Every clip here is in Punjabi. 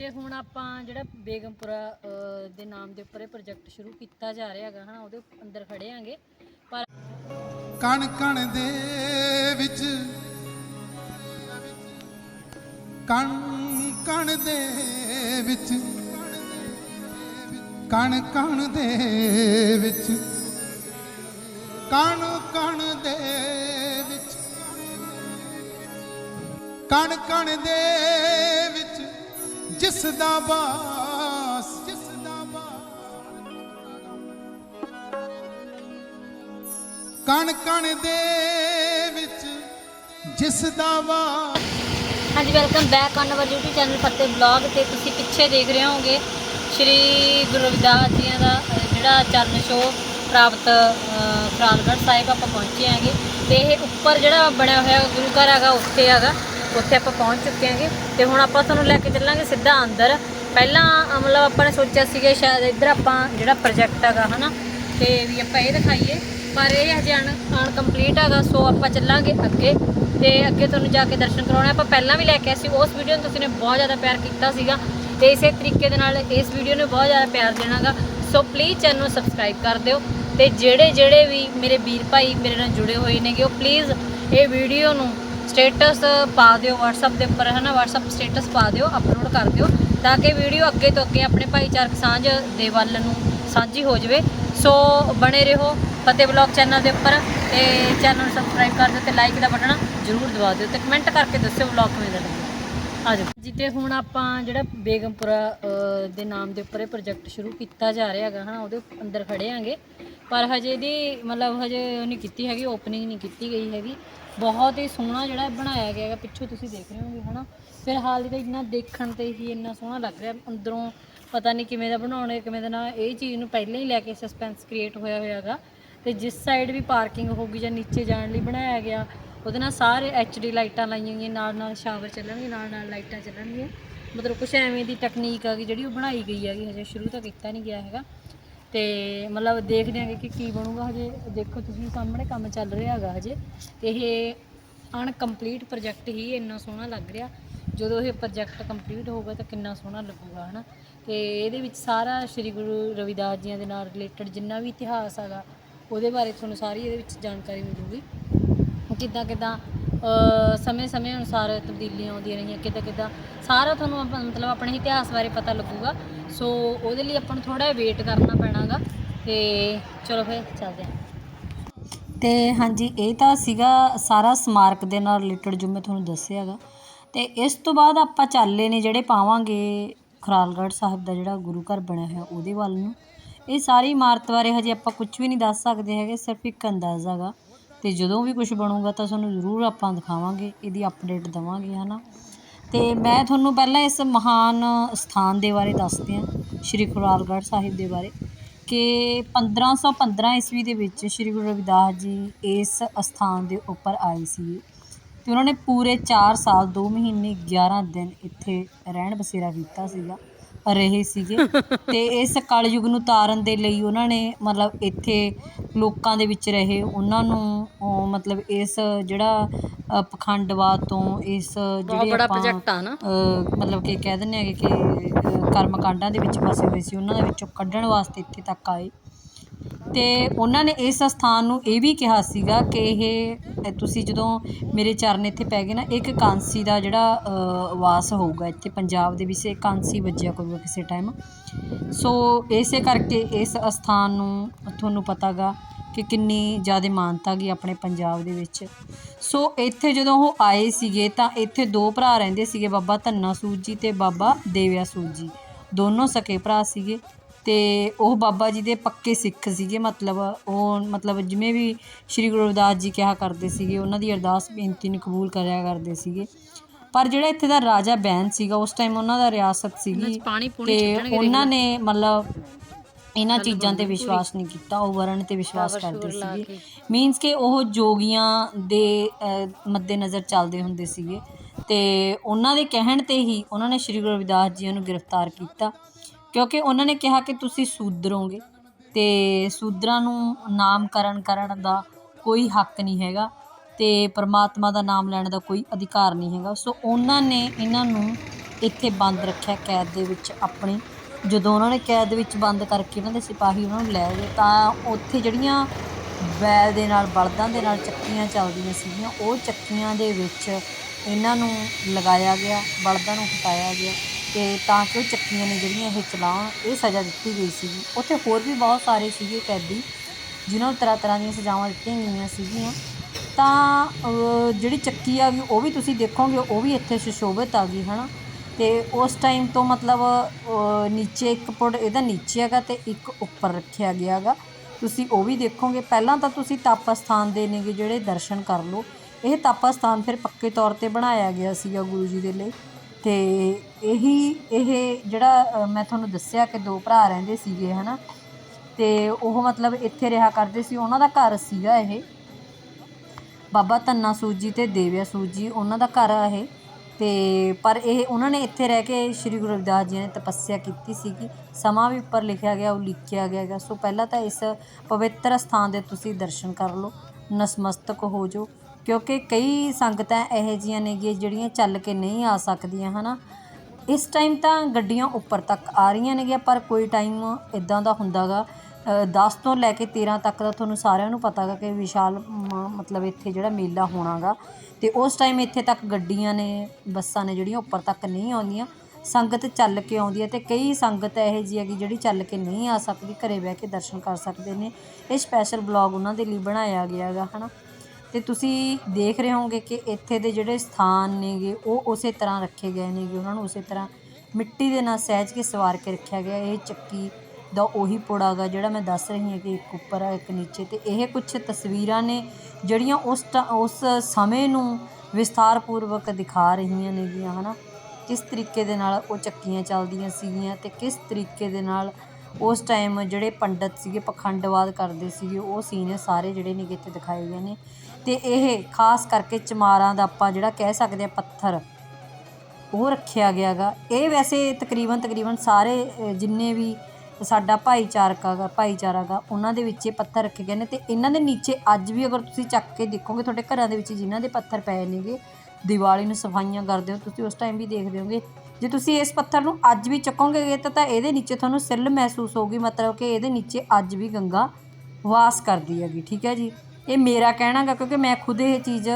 ਤੇ ਹੁਣ ਆਪਾਂ ਜਿਹੜਾ ਬੇਗਮਪੁਰਾ ਅ, ਦੇ ਨਾਮ ਦੇ ਉੱਪਰ ਇਹ ਪ੍ਰੋਜੈਕਟ ਸ਼ੁਰੂ ਕੀਤਾ ਜਾ ਰਿਹਾ ਹੈਗਾ ਹਨਾ ਉਹਦੇ ਅੰਦਰ ਖੜੇ ਆਂਗੇ ਪਰ ਕਣ ਕਣ ਦੇ ਵਿੱਚ ਕਣ ਕਣ ਦੇ ਵਿੱਚ ਕਣ ਕਣ ਦੇ ਵਿੱਚ ਕਣ ਕਣ ਦੇ ਵਿੱਚ ਕਣ ਕਣ ਦੇ ਜਿਸ ਦਾ ਬਾਸ ਜਿਸ ਦਾ ਬਾਸ ਕਣ ਕਣ ਦੇ ਵਿੱਚ ਜਿਸ ਦਾ ਵਾਸ। ਹਾਂਜੀ welcome back on our YouTube channel Fateh blog ਤੇ ਤੁਸੀਂ ਪਿੱਛੇ ਦੇਖ ਰਹੇ ਹੋਗੇ ਸ਼੍ਰੀ ਗੁਰੂ ਰਵਿਦਾਸ ਜੀ ਦਾ ਜਿਹੜਾ ਚਰਨ ਸ਼ੋ ਪ੍ਰਾਪਤ ਅ, ਖਰਾਲਗੜ੍ਹ ਸਾਹਿਬ ਆਪਾਂ ਪਹੁੰਚੇ ਆਂਗੇ ਤੇ ਇਹ ਉੱਪਰ ਜਿਹੜਾ ਬਣਿਆ ਹੋਇਆ ਗੁਰੂ ਘਰ ਹੈਗਾ ਉੱਥੇ ਹੈਗਾ। ਉੱਥੇ ਆਪਾਂ ਪਹੁੰਚ ਚੁੱਕੇ ਹਾਂਗੇ। ਤੇ ਹੁਣ ਆਪਾਂ ਤੁਹਾਨੂੰ ਲੈ ਕੇ ਚੱਲਾਂਗੇ ਸਿੱਧਾ ਅੰਦਰ। ਪਹਿਲਾਂ ਮਤਲਬ ਆਪਾਂ ਨੇ ਸੋਚਿਆ ਸੀਗਾ ਸ਼ਾਇਦ ਇੱਧਰ ਆਪਾਂ ਜਿਹੜਾ ਪ੍ਰੋਜੈਕਟ ਹੈਗਾ, ਹਨਾ? ਤੇ ਵੀ ਆਪਾਂ ਇਹ ਦਿਖਾਈਏ। ਪਰ ਇਹ ਹਜੇ ਅਣ ਅਨਕੰਪਲੀਟ ਹੈਗਾ, ਸੋ ਆਪਾਂ ਚੱਲਾਂਗੇ ਅੱਗੇ। ਤੇ ਅੱਗੇ ਤੁਹਾਨੂੰ ਜਾ ਕੇ ਦਰਸ਼ਨ ਕਰਾਉਣੇ ਆਪਾਂ ਪਹਿਲਾਂ ਵੀ ਲੈ ਕੇ ਆਏ ਸੀ। ਉਸ ਵੀਡੀਓ ਨੂੰ ਤੁਸੀਂ ਨੇ ਬਹੁਤ ਜ਼ਿਆਦਾ ਪਿਆਰ ਕੀਤਾ ਸੀਗਾ। ਤੇ ਇਸੇ ਤਰੀਕੇ ਦੇ ਨਾਲ ਇਸ ਵੀਡੀਓ ਨੂੰ ਬਹੁਤ ਜ਼ਿਆਦਾ ਪਿਆਰ ਦੇਣਾਗਾ। ਸੋ ਪਲੀਜ਼ ਚੈਨਲ ਨੂੰ ਸਬਸਕ੍ਰਾਈਬ ਕਰ ਦਿਓ। ਤੇ ਜਿਹੜੇ ਜਿਹੜੇ ਵੀ ਮੇਰੇ ਵੀਰ ਭਾਈ ਮੇਰੇ ਨਾਲ ਜੁੜੇ ਹੋਏ ਨੇਗੇ, ਉਹ ਪਲੀਜ਼ ਇਹ ਵੀਡੀਓ ਨੂੰ ਸਟੇਟਸ ਪਾ ਦਿਓ, WhatsApp ਦੇ ਉੱਪਰ ਹੈ ਨਾ WhatsApp ਸਟੇਟਸ ਪਾ ਦਿਓ ਅਪਲੋਡ ਕਰ ਦਿਓ, ਤਾਂ ਕਿ ਵੀਡੀਓ ਅੱਗੇ ਤੋਂ ਅੱਗੇ ਆਪਣੇ ਭਾਈਚਾਰਕ ਸਾਂਝ ਦੇ ਵੱਲ ਨੂੰ ਸਾਂਝੀ ਹੋ ਜਾਵੇ। ਸੋ ਬਣੇ ਰਹੋ ਫਤਿਹ ਬਲੌਗ ਚੈਨਲ ਦੇ ਉੱਪਰ ਤੇ ਚੈਨਲ ਨੂੰ ਸਬਸਕ੍ਰਾਈਬ ਕਰ ਦਿਓ ਤੇ ਲਾਈਕ ਦਾ ਬਟਨ ਜ਼ਰੂਰ ਦਬਾ ਦਿਓ ਤੇ ਕਮੈਂਟ ਕਰਕੇ ਦੱਸਿਓ ਬਲੌਗ ਕਿਵੇਂ ਦਾ ਲੱਗਿਆ ਆ ਜਾਓ। ਜਿੱਤੇ ਹੁਣ ਆਪਾਂ ਜਿਹੜਾ ਬੇਗਮਪੁਰਾ ਦੇ ਨਾਮ ਦੇ ਉੱਪਰ ਇਹ ਪ੍ਰੋਜੈਕਟ ਸ਼ੁਰੂ ਕੀਤਾ ਜਾ ਰਿਹਾ ਹੈਗਾ, ਹਨਾ, ਉਹਦੇ ਅੰਦਰ ਖੜੇ ਆਂਗੇ ਪਰ ਹਜੇ ਇਹਦੀ ਮਤਲਬ ਹਜੇ ਉਹ ਨਹੀਂ ਕੀਤੀ ਹੈਗੀ ਓਪਨਿੰਗ ਨਹੀਂ ਕੀਤੀ ਗਈ ਹੈਗੀ। ਬਹੁਤ ਹੀ ਸੋਹਣਾ ਜਿਹੜਾ ਬਣਾਇਆ ਗਿਆ ਹੈਗਾ, ਪਿੱਛੋਂ ਤੁਸੀਂ ਦੇਖ ਰਹੇ ਹੋਗੇ ਹਨਾ। ਫਿਲਹਾਲ ਤਾਂ ਇੰਨਾ ਦੇਖਣ ਤੇ ਹੀ ਇੰਨਾ ਸੋਹਣਾ ਲੱਗ ਰਿਹਾ, ਅੰਦਰੋਂ ਪਤਾ ਨਹੀਂ ਕਿਵੇਂ ਦਾ ਬਣਾਉਣੇ, ਕਿਵੇਂ ਦਾ ਨਾ, ਇਹ ਚੀਜ਼ ਨੂੰ ਪਹਿਲਾਂ ਹੀ ਲੈ ਕੇ ਸਸਪੈਂਸ ਕ੍ਰੀਏਟ ਹੋਇਆ ਹੋਇਆ ਹੈਗਾ। ਤੇ ਜਿਸ ਸਾਈਡ ਵੀ ਪਾਰਕਿੰਗ ਹੋਊਗੀ ਜਾਂ ਨੀਚੇ ਜਾਣ ਲਈ ਬਣਾਇਆ ਗਿਆ, ਉਹਦੇ ਨਾਲ ਸਾਰੇ ਐਚਡੀ ਲਾਈਟਾਂ ਲਾਈਆਂ ਗਈਆਂ ਨਾਲ ਨਾਲ ਸ਼ਾਵਰ ਚੱਲਣਗੇ, ਨਾਲ ਨਾਲ ਲਾਈਟਾਂ ਚੱਲਣਗੀਆਂ। ਮਤਲਬ ਕੁਛ ਐਵੇਂ ਦੀ ਟੈਕਨੀਕ ਆ ਗਈ ਜਿਹੜੀ ਉਹ ਬਣਾਈ ਗਈ ਹੈਗੀ, ਹਜੇ ਸ਼ੁਰੂ ਤਾਂ ਕੀਤਾ ਨਹੀਂ ਗਿਆ ਹੈਗਾ। ਤੇ ਮਤਲਬ ਦੇਖਦੇ ਆਂਗੇ ਕਿ ਕੀ ਬਣੂਗਾ, ਹਜੇ ਦੇਖੋ ਤੁਸੀਂ ਸਾਹਮਣੇ ਕੰਮ ਚੱਲ ਰਿਹਾ ਹੈਗਾ ਹਜੇ। ਇਹ ਅਨਕੰਪਲੀਟ ਪ੍ਰੋਜੈਕਟ ਹੀ ਇੰਨਾ ਸੋਹਣਾ ਲੱਗ ਰਿਹਾ। ਜਦੋਂ ਇਹ ਪ੍ਰੋਜੈਕਟ ਕੰਪਲੀਟ ਹੋਊਗਾ ਤਾਂ ਕਿੰਨਾ ਸੋਹਣਾ ਲੱਗੂਗਾ, ਹਨਾ। ਤੇ ਇਹਦੇ ਵਿੱਚ ਸਾਰਾ ਸ੍ਰੀ ਗੁਰੂ ਰਵਿਦਾਸ ਜੀਆਂ ਦੇ ਨਾਲ ਰਿਲੇਟਡ ਜਿੰਨਾ ਵੀ ਇਤਿਹਾਸ ਹੈਗਾ ਉਹਦੇ ਬਾਰੇ ਤੁਹਾਨੂੰ ਸਾਰੀ ਇਹਦੇ ਵਿੱਚ ਜਾਣਕਾਰੀ ਮਿਲੂਗੀ। ਕਿੱਦਾਂ ਕਿੱਦਾਂ ਸਮੇਂ-ਸਮੇਂ ਅਨੁਸਾਰ ਤਬਦੀਲੀਆਂ ਆਉਂਦੀਆਂ ਰਹੀਆਂ, ਕਿੱਦਾਂ ਕਿੱਦਾਂ, ਸਾਰਾ ਤੁਹਾਨੂੰ ਆਪਾਂ- ਮਤਲਬ ਆਪਣੇ ਇਤਿਹਾਸ ਬਾਰੇ ਪਤਾ ਲੱਗੂਗਾ। ਸੋ ਉਹਦੇ ਲਈ ਆਪਾਂ ਨੂੰ ਥੋੜਾ ਵੇਟ ਕਰਨਾ ਪੈਣਾਗਾ ਤੇ ਚਲੋ ਫਿਰ ਚੱਲਦੇ ਹਾਂ। ਤੇ ਹਾਂਜੀ, ਇਹ ਤਾਂ ਸੀਗਾ ਸਾਰਾ ਸਮਾਰਕ ਦੇ ਨਾਲ ਰਿਲੇਟਡ ਜੋ ਮੈਂ ਤੁਹਾਨੂੰ ਦੱਸਿਆਗਾ। ਤੇ ਇਸ ਤੋਂ ਬਾਅਦ ਆਪਾਂ ਚਾਲੇ ਨੇ ਜਿਹੜੇ ਪਾਵਾਂਗੇ ਖਰਾਲਗੜ੍ਹ ਸਾਹਿਬ ਦਾ ਜਿਹੜਾ ਗੁਰੂ ਘਰ ਬਣਿਆ ਹੋਇਆ ਉਹਦੇ ਵੱਲ ਨੂੰ। ਇਹ ਸਾਰੀ ਇਮਾਰਤ ਬਾਰੇ ਹਜੇ ਆਪਾਂ ਕੁਝ ਵੀ ਨਹੀਂ ਦੱਸ ਸਕਦੇ ਹੈਗੇ, ਸਿਰਫ ਇੱਕ ਅੰਦਾਜ਼ਾ ਗਾ ਅਤੇ ਜਦੋਂ ਵੀ ਕੁਝ ਬਣੂਗਾ ਤਾਂ ਤੁਹਾਨੂੰ ਜ਼ਰੂਰ ਆਪਾਂ ਦਿਖਾਵਾਂਗੇ, ਇਹਦੀ ਅਪਡੇਟ ਦੇਵਾਂਗੇ ਹੈ ਨਾ ਅਤੇ ਮੈਂ ਤੁਹਾਨੂੰ ਪਹਿਲਾਂ ਇਸ ਮਹਾਨ ਸਥਾਨ ਦੇ ਬਾਰੇ ਦੱਸਦੀ ਹਾਂ, ਸ਼੍ਰੀ ਖੁਰਾਲਗੜ੍ਹ ਸਾਹਿਬ ਦੇ ਬਾਰੇ, ਕਿ 1515 ਈਸਵੀ ਦੇ ਵਿੱਚ ਸ਼੍ਰੀ ਗੁਰੂ ਰਵਿਦਾਸ ਜੀ ਇਸ ਅਸਥਾਨ ਦੇ ਉੱਪਰ ਆਏ ਸੀ ਤੇ ਉਹਨਾਂ ਨੇ ਪੂਰੇ 4 ਸਾਲ 2 ਮਹੀਨੇ 11 ਦਿਨ ਇੱਥੇ ਰਹਿਣ ਬਸੇਰਾ ਕੀਤਾ ਸੀਗਾ। ਰਹੇ ਸੀਗੇ। ਤੇ ਇਸ ਕਲਯੁਗ ਨੂੰ ਤਾਰਨ ਦੇ ਲਈ ਉਹਨਾਂ ਨੇ ਮਤਲਬ ਇੱਥੇ ਲੋਕਾਂ ਦੇ ਵਿੱਚ ਰਹੇ। ਉਹਨਾਂ ਨੂੰ ਮਤਲਬ ਇਸ ਜਿਹੜਾ ਪਖੰਡਵਾਦ ਤੋਂ ਇਸ ਜਿਹੜੇ ਬੜਾ ਆਪਾਂ ਆ ਮਤਲਬ ਕਿ ਕਹਿ ਦਿੰਦੇ ਹੈਗੇ ਕਿ ਕਰਮ ਕਾਂਡਾਂ ਦੇ ਵਿੱਚ ਫਸੇ ਹੋਏ ਸੀ। ਉਹਨਾਂ ਦੇ ਵਿੱਚੋਂ ਕੱਢਣ ਵਾਸਤੇ ਇੱਥੇ ਤੱਕ ਆਏ। ਅਤੇ ਉਹਨਾਂ ਨੇ ਇਸ ਅਸਥਾਨ ਨੂੰ ਇਹ ਵੀ ਕਿਹਾ ਸੀਗਾ ਕਿ ਇਹ ਤੁਸੀਂ ਜਦੋਂ ਮੇਰੇ ਚਰਨ ਇੱਥੇ ਪੈ ਗਏ ਨਾ, ਇੱਕ ਕਾਂਸੀ ਦਾ ਜਿਹੜਾ ਵਾਸ ਹੋਊਗਾ ਇੱਥੇ ਪੰਜਾਬ ਦੇ ਵਿੱਚ ਇਹ ਕਾਂਸੀ ਵੱਜਿਆ ਕਰੂਗਾ ਕਿਸੇ ਟਾਈਮ ਸੋ ਇਸੇ ਕਰਕੇ ਇਸ ਅਸਥਾਨ ਨੂੰ ਤੁਹਾਨੂੰ ਪਤਾਗਾ ਕਿ ਕਿੰਨੀ ਜ਼ਿਆਦਾ ਮਾਨਤਾ ਗਈ ਆਪਣੇ ਪੰਜਾਬ ਦੇ ਵਿੱਚ। ਸੋ ਇੱਥੇ ਜਦੋਂ ਉਹ ਆਏ ਸੀਗੇ ਤਾਂ ਇੱਥੇ ਦੋ ਭਰਾ ਰਹਿੰਦੇ ਸੀਗੇ, ਬਾਬਾ ਧੰਨਾ ਸੂਦ ਜੀ ਤੇ ਬਾਬਾ ਦੇਵਿਆ ਸੂਦ ਜੀ। ਦੋਨੋਂ ਸਕੇ ਭਰਾ ਸੀਗੇ। ਤੇ ਉਹ ਬਾਬਾ ਜੀ ਦੇ ਪੱਕੇ ਸਿੱਖ ਸੀਗੇ ਮਤਲਬ ਉਹ ਮਤਲਬ ਜਿਵੇਂ ਵੀ ਸ਼੍ਰੀ ਗੁਰੂ ਰਵਿਦਾਸ ਜੀ ਕਿਹਾ ਕਰਦੇ ਸੀਗੇ ਉਹਨਾਂ ਦੀ ਅਰਦਾਸ ਬੇਨਤੀ ਨੂੰ ਕਬੂਲ ਕਰਿਆ ਕਰਦੇ ਸੀਗੇ। ਪਰ ਜਿਹੜਾ ਇੱਥੇ ਦਾ ਰਾਜਾ ਬੈਨ ਸੀਗਾ ਉਸ ਟਾਈਮ ਉਹਨਾਂ ਦਾ ਰਿਆਸਤ ਸੀਗੀ ਤੇ ਉਹਨਾਂ ਨੇ ਮਤਲਬ ਇਹਨਾਂ ਚੀਜ਼ਾਂ ਤੇ ਵਿਸ਼ਵਾਸ ਨਹੀਂ ਕੀਤਾ ਉਹ ਵਰਨ ਤੇ ਵਿਸ਼ਵਾਸ ਕਰਦੇ ਸੀਗੇ। ਮੀਨਸ ਕਿ ਉਹ ਜੋਗੀਆਂ ਦੇ ਅ, ਮੱਦੇਨਜ਼ਰ ਚੱਲਦੇ ਹੁੰਦੇ ਸੀਗੇ। ਤੇ ਉਹਨਾਂ ਦੇ ਕਹਿਣ ਤੇ ਹੀ ਉਹਨਾਂ ਨੇ ਸ਼੍ਰੀ ਗੁਰੂ ਰਵਿਦਾਸ ਜੀ ਨੂੰ ਗ੍ਰਿਫਤਾਰ ਕੀਤਾ। ਕਿਉਂਕਿ ਉਹਨਾਂ ਨੇ ਕਿਹਾ ਕਿ ਤੁਸੀਂ ਸੂਦਰ ਹੋਗੇ ਤੇ ਸੂਦਰਾਂ ਨੂੰ ਨਾਮਕਰਨ ਕਰਨ ਦਾ ਕੋਈ ਹੱਕ ਨਹੀਂ ਹੈਗਾ ਅਤੇ ਪਰਮਾਤਮਾ ਦਾ ਨਾਮ ਲੈਣ ਦਾ ਕੋਈ ਅਧਿਕਾਰ ਨਹੀਂ ਹੈਗਾ। ਸੋ ਉਹਨਾਂ ਨੇ ਇਹਨਾਂ ਨੂੰ ਇੱਥੇ ਬੰਦ ਰੱਖਿਆ ਕੈਦ ਦੇ ਵਿੱਚ ਆਪਣੀ। ਜਦੋਂ ਉਹਨਾਂ ਨੇ ਕੈਦ ਵਿੱਚ ਬੰਦ ਕਰਕੇ ਉਹਨਾਂ ਦੇ ਸਿਪਾਹੀ ਉਹਨਾਂ ਨੂੰ ਲੈ ਗਏ, ਤਾਂ ਉੱਥੇ ਜਿਹੜੀਆਂ ਬੈਲ ਦੇ ਨਾਲ, ਬਲਦਾਂ ਦੇ ਨਾਲ ਚੱਕੀਆਂ ਚੱਲਦੀਆਂ ਸੀਗੀਆਂ, ਉਹ ਚੱਕੀਆਂ ਦੇ ਵਿੱਚ ਇਹਨਾਂ ਨੂੰ ਲਗਾਇਆ ਗਿਆ, ਬਲਦਾਂ ਨੂੰ ਹਟਾਇਆ ਗਿਆ। ਤੇ ਤਾਂ ਕਿ ਉਹ ਚੱਕੀਆਂ ਨੇ ਜਿਹੜੀਆਂ ਇਹ ਚਲਾਉਣ, ਇਹ ਸਜ਼ਾ ਦਿੱਤੀ ਗਈ ਸੀਗੀ। ਉੱਥੇ ਹੋਰ ਵੀ ਬਹੁਤ ਸਾਰੇ ਸੀਗੇ ਕੈਦੀ, ਜਿਨ੍ਹਾਂ ਨੂੰ ਤਰ੍ਹਾਂ ਤਰ੍ਹਾਂ ਦੀਆਂ ਸਜ਼ਾਵਾਂ ਦਿੱਤੀਆਂ ਗਈਆਂ ਸੀਗੀਆਂ। ਤਾਂ ਜਿਹੜੀ ਚੱਕੀ ਆ ਗਈ ਉਹ ਵੀ ਤੁਸੀਂ ਦੇਖੋਗੇ, ਉਹ ਵੀ ਇੱਥੇ ਸੁਸ਼ੋਭਿਤ ਆ ਗਈ, ਹਨਾ? ਤੇ ਉਸ ਟਾਈਮ ਤੋਂ ਮਤਲਬ ਨੀਚੇ ਇੱਕ ਪੁੜ, ਇਹਦਾ ਨੀਚੇ ਹੈਗਾ ਤੇ ਇੱਕ ਉੱਪਰ ਰੱਖਿਆ ਗਿਆ ਹੈਗਾ। ਤੁਸੀਂ ਉਹ ਵੀ ਦੇਖੋਗੇ। ਪਹਿਲਾਂ ਤਾਂ ਤੁਸੀਂ ਤਪ ਸਥਾਨ ਦੇ ਨੇਗੇ ਜਿਹੜੇ ਦਰਸ਼ਨ ਕਰ ਲਓ। ਇਹ ਤਪ ਸਥਾਨ ਫਿਰ ਪੱਕੇ ਤੌਰ ਤੇ ਬਣਾਇਆ ਗਿਆ ਸੀਗਾ ਗੁਰੂ ਜੀ ਦੇ ਲਈ। ਅਤੇ ਇਹੀ, ਇਹ ਜਿਹੜਾ ਮੈਂ ਤੁਹਾਨੂੰ ਦੱਸਿਆ ਕਿ ਦੋ ਭਰਾ ਰਹਿੰਦੇ ਸੀਗੇ ਹੈ ਨਾ ਅਤੇ ਉਹ ਮਤਲਬ ਇੱਥੇ ਰਿਹਾ ਕਰਦੇ ਸੀ, ਉਹਨਾਂ ਦਾ ਘਰ ਸੀਗਾ ਇਹ। ਬਾਬਾ ਧੰਨਾ ਸੂਦ ਜੀ ਅਤੇ ਦੇਵਿਆ ਸੂਦ ਜੀ, ਉਹਨਾਂ ਦਾ ਘਰ ਆ ਇਹ। ਅਤੇ ਪਰ ਇਹ, ਉਹਨਾਂ ਨੇ ਇੱਥੇ ਰਹਿ ਕੇ ਸ੍ਰੀ ਗੁਰੂ ਰਵਿਦਾਸ ਜੀ ਨੇ ਤਪੱਸਿਆ ਕੀਤੀ ਸੀਗੀ। ਸਮਾਂ ਵੀ ਉੱਪਰ ਲਿਖਿਆ ਗਿਆ, ਉਹ ਲਿਖਿਆ ਗਿਆ ਹੈਗਾ। ਸੋ ਪਹਿਲਾਂ ਤਾਂ ਇਸ ਪਵਿੱਤਰ ਸਥਾਨ ਦੇ ਤੁਸੀਂ ਦਰਸ਼ਨ ਕਰ ਲਓ। ਨਸਮਸਤਕ ਹੋ ਜਾਓ। ਕਿਉਂਕਿ ਕਈ ਸੰਗਤਾਂ ਇਹੋ ਜਿਹੀਆਂ ਨੇਗੀਆਂ ਜਿਹੜੀਆਂ ਚੱਲ ਕੇ ਨਹੀਂ ਆ ਸਕਦੀਆਂ ਹੈ ਨਾ ਇਸ ਟਾਈਮ ਤਾਂ ਗੱਡੀਆਂ ਉੱਪਰ ਤੱਕ ਆ ਰਹੀਆਂ ਨੇਗੀਆਂ, ਪਰ ਕੋਈ ਟਾਈਮ ਇੱਦਾਂ ਦਾ ਹੁੰਦਾ ਗਾ 10 ਤੋਂ ਲੈ ਕੇ 13 ਤੱਕ ਦਾ ਤੁਹਾਨੂੰ ਸਾਰਿਆਂ ਨੂੰ ਪਤਾ ਗਾ ਕਿ ਵਿਸ਼ਾਲ ਮ- ਮਤਲਬ ਇੱਥੇ ਜਿਹੜਾ ਮੇਲਾ ਹੋਣਾ ਗਾ ਅਤੇ ਉਸ ਟਾਈਮ ਇੱਥੇ ਤੱਕ ਗੱਡੀਆਂ ਨੇ, ਬੱਸਾਂ ਨੇ ਜਿਹੜੀਆਂ ਉੱਪਰ ਤੱਕ ਨਹੀਂ ਆਉਂਦੀਆਂ। ਸੰਗਤ ਚੱਲ ਕੇ ਆਉਂਦੀ ਹੈ ਅਤੇ ਕਈ ਸੰਗਤ ਇਹੋ ਜਿਹੀ ਹੈਗੀ ਜਿਹੜੀ ਚੱਲ ਕੇ ਨਹੀਂ ਆ ਸਕਦੀ, ਘਰੇ ਬਹਿ ਕੇ ਦਰਸ਼ਨ ਕਰ ਸਕਦੇ ਨੇ। ਇਹ ਸਪੈਸ਼ਲ ਬਲੌਗ ਉਹਨਾਂ ਦੇ ਲਈ ਬਣਾਇਆ ਗਿਆ ਹੈਗਾ ਨਾ ਤੇ ਤੁਸੀਂ ਦੇਖ ਰਹੇ ਹੋਵੋਗੇ ਕਿ ਇੱਥੇ ਦੇ ਜਿਹੜੇ ਸਥਾਨ ਨੇਗੇ, ਉਹ ਉਸੇ ਤਰ੍ਹਾਂ ਰੱਖੇ ਗਏ ਨੇਗੇ। ਉਹਨਾਂ ਨੂੰ ਉਸੇ ਤਰ੍ਹਾਂ ਮਿੱਟੀ ਦੇ ਨਾਲ ਸਹਿਜ ਕੇ ਸਵਾਰ ਕੇ ਰੱਖਿਆ ਗਿਆ। ਇਹ ਚੱਕੀ ਦਾ ਉਹੀ ਪੁੜਾ ਗਾ ਜਿਹੜਾ ਮੈਂ ਦੱਸ ਰਹੀ ਹਾਂ ਕਿ ਇੱਕ ਉੱਪਰ ਆ, ਇੱਕ ਨੀਚੇ। ਤੇ ਇਹ ਕੁਝ ਤਸਵੀਰਾਂ ਨੇ ਜਿਹੜੀਆਂ ਉਸ ਟ- ਉਸ ਸਮੇਂ ਨੂੰ ਵਿਸਥਾਰਪੂਰਵਕ ਦਿਖਾ ਰਹੀਆਂ ਨੇਗੀਆਂ, ਹਨਾ? ਕਿਸ ਤਰੀਕੇ ਦੇ ਨਾਲ ਉਹ ਚੱਕੀਆਂ ਚੱਲਦੀਆਂ ਸੀਗੀਆਂ ਤੇ ਕਿਸ ਤਰੀਕੇ ਦੇ ਨਾਲ ਉਸ ਟਾਈਮ ਜਿਹੜੇ ਪੰਡਤ ਸੀਗੇ, ਪਖੰਡਵਾਦ ਕਰਦੇ ਸੀਗੇ, ਉਹ ਸੀਨ ਸਾਰੇ ਜਿਹੜੇ ਨੇਗੇ ਇੱਥੇ ਦਿਖਾਏ ਗਏ ਨੇ। ਤੇ ਇਹ ਖਾਸ ਕਰਕੇ ਚਮਾਰਾਂ ਦਾ ਆਪਾਂ ਜਿਹੜਾ ਕਹਿ ਸਕਦੇ ਆ ਪੱਥਰ, ਉਹ ਰੱਖਿਆ ਗਿਆ ਗਾ। ਇਹ ਵੈਸੇ ਤਕਰੀਬਨ ਤਕਰੀਬਨ ਸਾਰੇ ਜਿੰਨੇ ਵੀ ਸਾਡਾ ਭਾਈਚਾਰਕ ਗਾ, ਭਾਈਚਾਰਾ ਗਾ, ਉਹਨਾਂ ਦੇ ਵਿੱਚ ਇਹ ਪੱਥਰ ਰੱਖੇ ਗਏ ਨੇ। ਤੇ ਇਹਨਾਂ ਦੇ ਨੀਚੇ ਅੱਜ ਵੀ ਅਗਰ ਤੁਸੀਂ ਚੱਕ ਕੇ ਦੇਖੋਗੇ, ਤੁਹਾਡੇ ਘਰਾਂ ਦੇ ਵਿੱਚ ਜਿਨ੍ਹਾਂ ਦੇ ਪੱਥਰ ਪਏ ਨੇਗੇ ਦੀਵਾਲੀ ਨੂੰ ਸਫਾਈਆਂ ਕਰਦੇ ਹੋ ਤੁਸੀਂ ਉਸ ਟਾਈਮ ਵੀ ਦੇਖਦੇ ਹੋਗੇ। ਜੇ ਤੁਸੀਂ ਇਸ ਪੱਥਰ ਨੂੰ ਅੱਜ ਵੀ ਚੱਕੋਗੇ ਤਾਂ ਤਾਂ ਇਹਦੇ ਨੀਚੇ ਤੁਹਾਨੂੰ ਸਿੱਲ ਮਹਿਸੂਸ ਹੋਊਗੀ ਮਤਲਬ ਕਿ ਇਹਦੇ ਨੀਚੇ ਅੱਜ ਵੀ ਗੰਗਾ ਵਾਸ ਕਰਦੀ ਹੈਗੀ ਠੀਕ ਹੈ ਜੀ? ਇਹ ਮੇਰਾ ਕਹਿਣਾ ਗਾ ਕਿਉਂਕਿ ਮੈਂ ਖੁਦ ਇਹ ਚੀਜ਼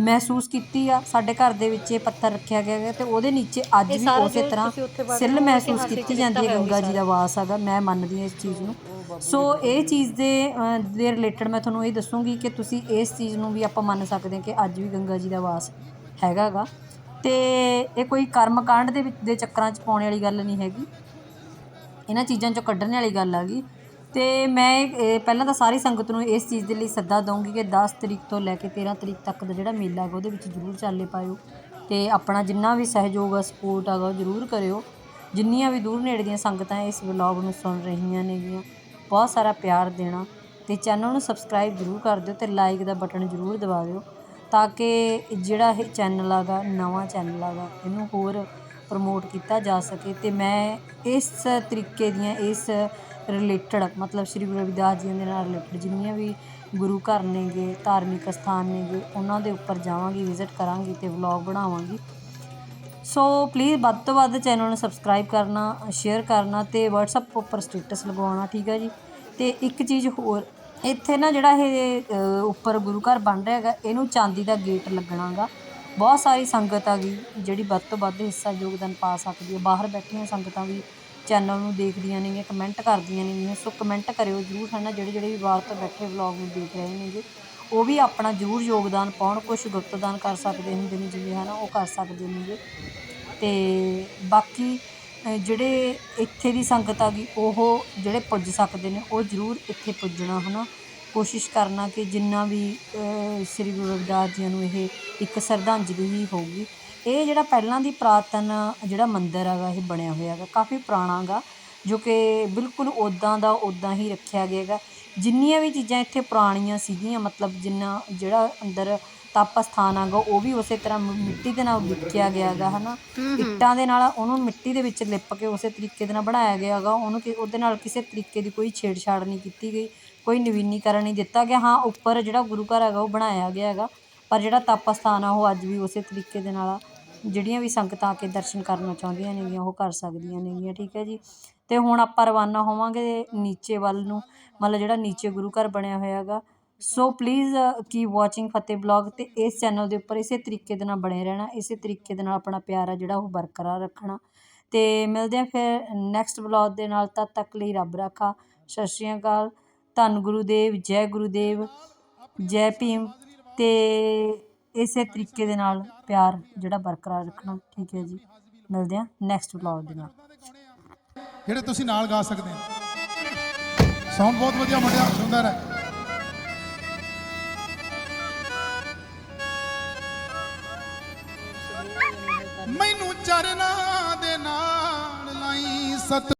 ਮਹਿਸੂਸ ਕੀਤੀ ਆ ਸਾਡੇ ਘਰ ਦੇ ਵਿੱਚ ਇਹ ਪੱਥਰ ਰੱਖਿਆ ਗਿਆ ਹੈ ਤੇ ਉਹਦੇ ਨੀਚੇ ਅੱਜ ਵੀ ਉਸੇ ਤਰ੍ਹਾਂ ਸਿੱਲ ਮਹਿਸੂਸ ਕੀਤੀ ਜਾਂਦੀ ਹੈ ਗੰਗਾ ਜੀ ਦਾ ਵਾਸ ਹੈਗਾ ਮੈਂ ਮੰਨਦੀ ਹਾਂ ਇਸ ਚੀਜ਼ ਨੂੰ। ਸੋ ਇਹ ਚੀਜ਼ ਦੇ ਦੇ ਰਿਲੇਟਡ ਮੈਂ ਤੁਹਾਨੂੰ ਇਹ ਦੱਸੂਗੀ ਕਿ ਤੁਸੀਂ ਇਸ ਚੀਜ਼ ਨੂੰ ਵੀ ਆਪਾਂ ਮੰਨ ਸਕਦੇ ਹਾਂ ਕਿ ਅੱਜ ਵੀ ਗੰਗਾ ਜੀ ਦਾ ਵਾਸ ਹੈਗਾ ਗਾ ਅਤੇ ਇਹ ਕੋਈ ਕਰਮ ਕਾਂਡ ਦੇ ਵਿੱਚ ਦੇ ਚੱਕਰਾਂ 'ਚ ਪਾਉਣ ਵਾਲੀ ਗੱਲ ਨਹੀਂ ਹੈਗੀ। ਇਹਨਾਂ ਚੀਜ਼ਾਂ 'ਚੋਂ ਕੱਢਣ ਵਾਲੀ ਗੱਲ ਆ ਗਈ। ਅਤੇ ਮੈਂ ਇਹ ਪਹਿਲਾਂ ਤਾਂ ਸਾਰੀ ਸੰਗਤ ਨੂੰ ਇਸ ਚੀਜ਼ ਦੇ ਲਈ ਸੱਦਾ ਦਊਂਗੀ ਕਿ ਦਸ ਤਰੀਕ ਤੋਂ ਲੈ ਕੇ 13 ਤਰੀਕ ਤੱਕ ਦਾ ਜਿਹੜਾ ਮੇਲਾ ਹੈਗਾ, ਉਹਦੇ ਵਿੱਚ ਜ਼ਰੂਰ ਚਾਲੇ ਪਾਇਓ। ਅਤੇ ਆਪਣਾ ਜਿੰਨਾ ਵੀ ਸਹਿਯੋਗ ਆ, ਸਪੋਰਟ ਹੈਗਾ, ਉਹ ਜ਼ਰੂਰ ਕਰਿਓ। ਜਿੰਨੀਆਂ ਵੀ ਦੂਰ ਨੇੜੇ ਦੀਆਂ ਸੰਗਤਾਂ ਇਸ ਵਲੌਗ ਨੂੰ ਸੁਣ ਰਹੀਆਂ ਨੇਗੀਆਂ, ਬਹੁਤ ਸਾਰਾ ਪਿਆਰ ਦੇਣਾ। ਤੇ ਚੈਨਲ ਨੂੰ ਸਬਸਕ੍ਰਾਈਬ ਜ਼ਰੂਰ ਕਰ ਦਿਓ ਤੇ ਲਾਈਕ ਦਾ ਬਟਨ ਜ਼ਰੂਰ ਦਬਾ ਦਿਓ। ਤਾਂ ਕਿ ਜਿਹੜਾ ਇਹ ਚੈਨਲ ਹੈਗਾ ਨਵਾਂ ਚੈਨਲ ਹੈਗਾ ਇਹਨੂੰ ਹੋਰ ਪ੍ਰਮੋਟ ਕੀਤਾ ਜਾ ਸਕੇ ਅਤੇ ਮੈਂ ਇਸ ਤਰੀਕੇ ਦੀਆਂ, ਇਸ ਰਿਲੇਟਡ ਮਤਲਬ ਸ੍ਰੀ ਗੁਰੂ ਰਵਿਦਾਸ ਜੀ ਦੇ ਨਾਲ ਰਿਲੇਟਡ ਜਿੰਨੀਆਂ ਵੀ ਗੁਰੂ ਘਰ ਨੇਗੇ, ਧਾਰਮਿਕ ਅਸਥਾਨ ਨੇਗੇ, ਉਹਨਾਂ ਦੇ ਉੱਪਰ ਜਾਵਾਂਗੀ ਵਿਜ਼ਿਟ ਕਰਾਂਗੀ ਅਤੇ ਵਲੌਗ ਬਣਾਵਾਂਗੀ। ਸੋ ਪਲੀਜ਼ ਵੱਧ ਤੋਂ ਵੱਧ ਚੈਨਲ ਨੂੰ ਸਬਸਕ੍ਰਾਈਬ ਕਰਨਾ ਸ਼ੇਅਰ ਕਰਨਾ ਅਤੇ WhatsApp ਉੱਪਰ ਸਟੇਟਸ ਲਗਵਾਉਣਾ, ਠੀਕ ਹੈ ਜੀ? ਅਤੇ ਇੱਕ ਚੀਜ਼ ਹੋਰ ਇੱਥੇ ਨਾ ਜਿਹੜਾ ਇਹ ਉੱਪਰ ਗੁਰੂ ਘਰ ਬਣ ਰਿਹਾ ਹੈਗਾ, ਇਹਨੂੰ ਚਾਂਦੀ ਦਾ ਗੇਟ ਲੱਗਣਾ ਗਾ ਬਹੁਤ ਸਾਰੀ ਸੰਗਤ ਆ ਗਈ, ਜਿਹੜੀ ਵੱਧ ਤੋਂ ਵੱਧ ਹਿੱਸਾ, ਯੋਗਦਾਨ ਪਾ ਸਕਦੀ ਹੈ। ਬਾਹਰ ਬੈਠੀਆਂ ਸੰਗਤਾਂ ਵੀ ਚੈਨਲ ਨੂੰ ਦੇਖਦੀਆਂ ਨੇਗੀਆਂ, ਕਮੈਂਟ ਕਰਦੀਆਂ ਨੇਗੀਆਂ, ਸੋ ਕਮੈਂਟ ਕਰਿਓ ਜ਼ਰੂਰ। ਹੈ ਨਾ, ਜਿਹੜੇ ਜਿਹੜੇ ਵੀ ਬਾਹਰ ਤੋਂ ਬੈਠੇ ਵਲੌਗ ਨੂੰ ਦੇਖ ਰਹੇ ਨੇਗੇ, ਉਹ ਵੀ ਆਪਣਾ ਜ਼ਰੂਰ ਯੋਗਦਾਨ ਪਾਉਣ। ਕੁਝ ਗੁਪਤਦਾਨ ਕਰ ਸਕਦੇ ਹੁੰਦੇ ਨੇ, ਜਿਵੇਂ, ਹੈ ਨਾ, ਉਹ ਕਰ ਸਕਦੇ ਨੇਗੇ। ਅਤੇ ਬਾਕੀ ਜਿਹੜੇ ਇੱਥੇ ਦੀ ਸੰਗਤ ਆ ਗਈ, ਉਹ ਜਿਹੜੇ ਪੁੱਜ ਸਕਦੇ ਨੇ, ਉਹ ਜ਼ਰੂਰ ਇੱਥੇ ਪੁੱਜਣਾ ਹੈ ਨਾ ਕੋਸ਼ਿਸ਼ ਕਰਨਾ ਕਿ ਜਿੰਨਾ ਵੀ ਸ੍ਰੀ ਗੁਰੂ ਰਵਿਦਾਸ ਜੀ ਨੂੰ ਇਹ ਇੱਕ ਸ਼ਰਧਾਂਜਲੀ ਹੀ ਹੋਊਗੀ। ਇਹ ਜਿਹੜਾ ਪਹਿਲਾਂ ਦੀ ਪੁਰਾਤਨ ਜਿਹੜਾ ਮੰਦਿਰ ਹੈਗਾ, ਇਹ ਬਣਿਆ ਹੋਇਆ ਹੈਗਾ, ਕਾਫੀ ਪੁਰਾਣਾ ਗਾ ਜੋ ਕਿ ਬਿਲਕੁਲ ਉੱਦਾਂ ਦਾ ਉੱਦਾਂ ਹੀ ਰੱਖਿਆ ਗਿਆ ਹੈਗਾ। ਜਿੰਨੀਆਂ ਵੀ ਚੀਜ਼ਾਂ ਇੱਥੇ ਪੁਰਾਣੀਆਂ ਸੀਗੀਆਂ, ਮਤਲਬ ਜਿੰਨਾ, ਜਿਹੜਾ ਅੰਦਰ ਤਪ ਸਥਾਨ ਹੈਗਾ ਉਹ ਵੀ ਉਸੇ ਤਰ੍ਹਾਂ ਮਿੱਟੀ ਦੇ ਨਾਲ ਲਿਪਿਆ ਗਿਆ ਹੈਗਾ ਹਨਾ? ਇੱਟਾਂ ਦੇ ਨਾਲ ਉਹਨੂੰ ਮਿੱਟੀ ਦੇ ਵਿੱਚ ਲਿਪ ਕੇ ਉਸੇ ਤਰੀਕੇ ਦੇ ਨਾਲ ਬਣਾਇਆ ਗਿਆ ਹੈਗਾ। ਉਹਨੂੰ ਕਿ ਉਹਦੇ ਨਾਲ ਕਿਸੇ ਤਰੀਕੇ ਦੀ ਕੋਈ ਛੇੜਛਾੜ ਨਹੀਂ ਕੀਤੀ ਗਈ ਕੋਈ ਨਵੀਨੀਕਰਨ ਨਹੀਂ ਦਿੱਤਾ ਗਿਆ। ਹਾਂ ਉੱਪਰ ਜਿਹੜਾ ਗੁਰੂ ਘਰ ਹੈਗਾ ਉਹ ਬਣਾਇਆ ਗਿਆ ਹੈਗਾ ਪਰ ਜਿਹੜਾ ਤਪ ਸਥਾਨ ਆ ਉਹ ਅੱਜ ਵੀ ਉਸੇ ਤਰੀਕੇ ਦੇ ਨਾਲ ਜਿਹੜੀਆਂ ਵੀ ਸੰਗਤਾਂ ਆ ਕੇ ਦਰਸ਼ਨ ਕਰਨਾ ਚਾਹੁੰਦੀਆਂ ਨੇਗੀਆਂ ਉਹ ਕਰ ਸਕਦੀਆਂ ਨੇਗੀਆਂ ਠੀਕ ਹੈ ਜੀ? ਤੇ ਹੁਣ ਆਪਾਂ ਰਵਾਨਾ ਹੋਵਾਂਗੇ ਨੀਚੇ ਵੱਲ ਨੂੰ। ਮਤਲਬ ਜਿਹੜਾ ਨੀਚੇ ਗੁਰੂ ਘਰ ਬਣਿਆ ਹੋਇਆ ਹੈਗਾ so please keep watching Fateh blog ਅਤੇ ਇਸ ਚੈਨਲ ਦੇ ਉੱਪਰ ਇਸੇ ਤਰੀਕੇ ਦੇ ਨਾਲ ਬਣੇ ਰਹਿਣਾ, ਇਸੇ ਤਰੀਕੇ ਦੇ ਨਾਲ ਆਪਣਾ ਪਿਆਰ ਆ ਜਿਹੜਾ ਉਹ ਬਰਕਰਾਰ ਰੱਖਣਾ। ਅਤੇ ਮਿਲਦੇ ਆ ਫਿਰ ਨੈਕਸਟ ਬਲੌਗ ਦੇ ਨਾਲ, ਤਦ ਤੱਕ ਲਈ ਰੱਬ ਰਾਖਾ। ਸਤਿ ਸ਼੍ਰੀ ਅਕਾਲ। ਧੰਨ ਗੁਰੂਦੇਵ, ਜੈ ਗੁਰੂਦੇਵ, ਜੈ ਭੀਮ ਅਤੇ ਇਸੇ ਤਰੀਕੇ ਦੇ ਨਾਲ ਪਿਆਰ ਜਿਹੜਾ ਬਰਕਰਾਰ ਰੱਖਣਾ। ਠੀਕ ਹੈ ਜੀ। ਮਿਲਦੇ ਆ ਨੈਕਸਟ ਬਲੌਗ ਦੇ ਨਾਲ। ਜਿਹੜੇ ਤੁਸੀਂ ਨਾਲ ਗਾ ਸਕਦੇ ਹੋ। ਸਾਊਂਡ ਬਹੁਤ ਵਧੀਆ ਮੁੰਡਿਆ, ਸੁੰਦਰ ਹੈ। ਚਰਨਾਂ ਦੇ ਨਾਲ ਲਾਈ ਸਤ